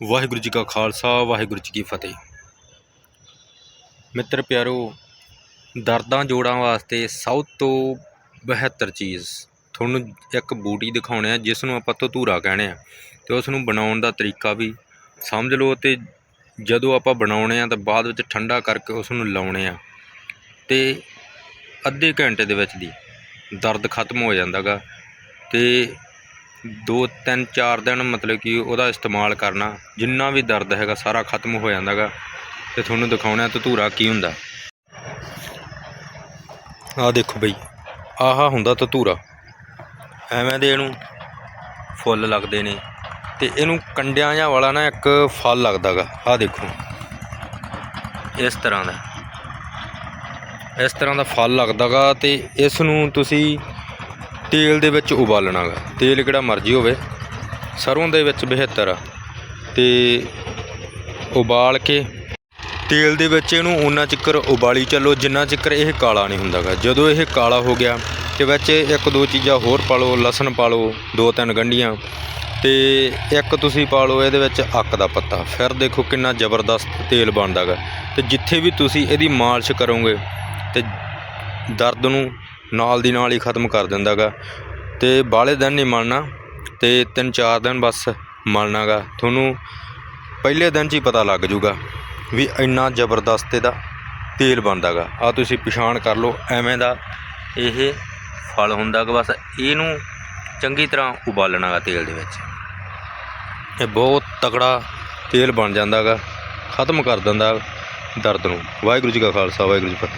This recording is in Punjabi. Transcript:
ਵਾਹਿਗੁਰੂ ਜੀ ਕਾ ਖਾਲਸਾ, ਵਾਹਿਗੁਰੂ ਜੀ ਕੀ ਫਤਿਹ। ਮਿੱਤਰ ਪਿਆਰੋ, ਦਰਦਾਂ ਜੋੜਾਂ ਵਾਸਤੇ ਸਭ ਤੋਂ ਬਿਹਤਰ ਚੀਜ਼ ਤੁਹਾਨੂੰ ਇੱਕ ਬੂਟੀ ਦਿਖਾਉਣੇ ਆ, ਜਿਸ ਨੂੰ ਆਪਾਂ ਧਤੂਰਾ ਕਹਿੰਦੇ ਆ ਤੇ ਉਸ ਨੂੰ ਬਣਾਉਣ ਦਾ ਤਰੀਕਾ ਵੀ ਸਮਝ ਲਓ ਤੇ ਜਦੋਂ ਆਪਾਂ ਬਣਾਉਣੇ ਆ ਤਾਂ ਬਾਅਦ ਵਿੱਚ ਠੰਡਾ ਕਰਕੇ ਉਸ ਨੂੰ ਲਾਉਣੇ ਆ ਤੇ ਅੱਧੇ ਘੰਟੇ ਦੇ ਵਿੱਚ ਦੀ ਦਰਦ ਖਤਮ ਹੋ ਜਾਂਦਾਗਾ ਤੇ ਦੋ, ਤਿੰਨ, ਚਾਰ ਦਿਨ ਮਤਲਬ ਕਿ ਉਹਦਾ ਇਸਤੇਮਾਲ ਕਰਨਾ, ਜਿੰਨਾ ਵੀ ਦਰਦ ਹੈਗਾ ਸਾਰਾ ਖਤਮ ਹੋ ਜਾਂਦਾ ਜਾਂਦਾਗਾ। ਤੇ ਤੁਹਾਨੂੰ ਦਿਖਾਉਣਾ ਧਤੂਰਾ ਕੀ ਹੁੰਦਾ। ਆਹ ਦੇਖੋ ਬਈ, ਆਹਾ ਹੁੰਦਾ ਧਤੂਰਾ ਐਵੇਂ ਦੇ ਇਹਨੂੰ ਫੁੱਲ ਲੱਗਦੇ ਨੇ। ਤੇ ਇਹਨੂੰ ਕੰਡਿਆਂ ਜਾਂ ਵਾਲਾ ਨਾ ਇੱਕ ਫਲ ਲੱਗਦਾਗਾ। ਆਹ ਦੇਖੋ। ਇਸ ਤਰ੍ਹਾਂ ਦਾ। ਇਸ ਤਰ੍ਹਾਂ ਦਾ ਫਲ ਲੱਗਦਾਗਾ ਤੇ ਇਸ ਨੂੰ ਤੁਸੀਂ ਤੇਲ ਦੇ ਵਿੱਚ ਉਬਾਲਣਾ ਗਾ ਤੇਲ ਕਿਹੜਾ ਮਰਜ਼ੀ ਹੋਵੇ, ਸਰੋਂ ਦੇ ਵਿੱਚ ਬਿਹਤਰ ਆ। ਤੇ ਉਬਾਲ ਕੇ ਤੇਲ ਦੇ ਵਿੱਚ ਇਹਨੂੰ ਉਨਾ ਚਿਕਰ ਉਬਾਲੀ ਚੱਲੋ, ਜਿੰਨਾ ਚਿਕਰ ਇਹ ਕਾਲਾ ਨਹੀਂ ਹੁੰਦਾਗਾ। ਜਦੋਂ ਇਹ ਕਾਲਾ ਹੋ ਗਿਆ, ਤੇ ਵਿੱਚ ਇੱਕ ਦੋ ਚੀਜ਼ਾਂ ਹੋਰ ਪਾ ਲਓ ਲਸਣ ਪਾ ਲਓ ਦੋ ਤਿੰਨ ਗੰਢੀਆਂ। ਤੇ ਇੱਕ ਤੁਸੀਂ ਪਾ ਲਓ ਇਹਦੇ ਵਿੱਚ ਅੱਕ ਦਾ ਪੱਤਾ। ਫਿਰ ਦੇਖੋ ਕਿੰਨਾ ਜ਼ਬਰਦਸਤ ਤੇਲ ਬਣਦਾਗਾ। ਤੇ ਜਿੱਥੇ ਵੀ ਤੁਸੀਂ ਇਹਦੀ ਮਾਲਿਸ਼ ਕਰੋਗੇ, ਤੇ ਦਰਦ ਨੂੰ ਨਾਲ ਦੀ ਨਾਲ ਹੀ ਖਤਮ ਕਰ ਦਿੰਦਾਗਾ। ਤੇ ਬਾਹਲੇ ਦਿਨ ਨਹੀਂ ਮਲਣਾ ਤੇ ਤਿੰਨ ਚਾਰ ਦਿਨ ਬਸ ਮਲਣਾਗਾ ਤੁਹਾਨੂੰ ਪਹਿਲੇ ਦਿਨ 'ਚ ਹੀ ਪਤਾ ਲੱਗ ਜੂਗਾ ਵੀ ਇੰਨਾ ਜ਼ਬਰਦਸਤ ਇਹਦਾ ਤੇਲ ਬਣਦਾਗਾ। ਆ ਤੁਸੀਂ ਪਛਾਣ ਕਰ ਲਓ, ਐਵੇਂ ਦਾ ਇਹ ਫਲ ਹੁੰਦਾਗਾ, ਬਸ ਇਹਨੂੰ ਚੰਗੀ ਤਰ੍ਹਾਂ ਉਬਾਲਣਾਗਾ ਤੇਲ ਦੇ ਵਿੱਚ। ਇਹ ਬਹੁਤ ਤਕੜਾ ਤੇਲ ਬਣ ਜਾਂਦਾਗਾ, ਖਤਮ ਕਰ ਦਿੰਦਾ ਦਰਦ ਨੂੰ। ਵਾਹਿਗੁਰੂ ਜੀ ਕਾ ਖਾਲਸਾ, ਵਾਹਿਗੁਰੂ ਜੀ ਕੀ ਫਤਿਹ।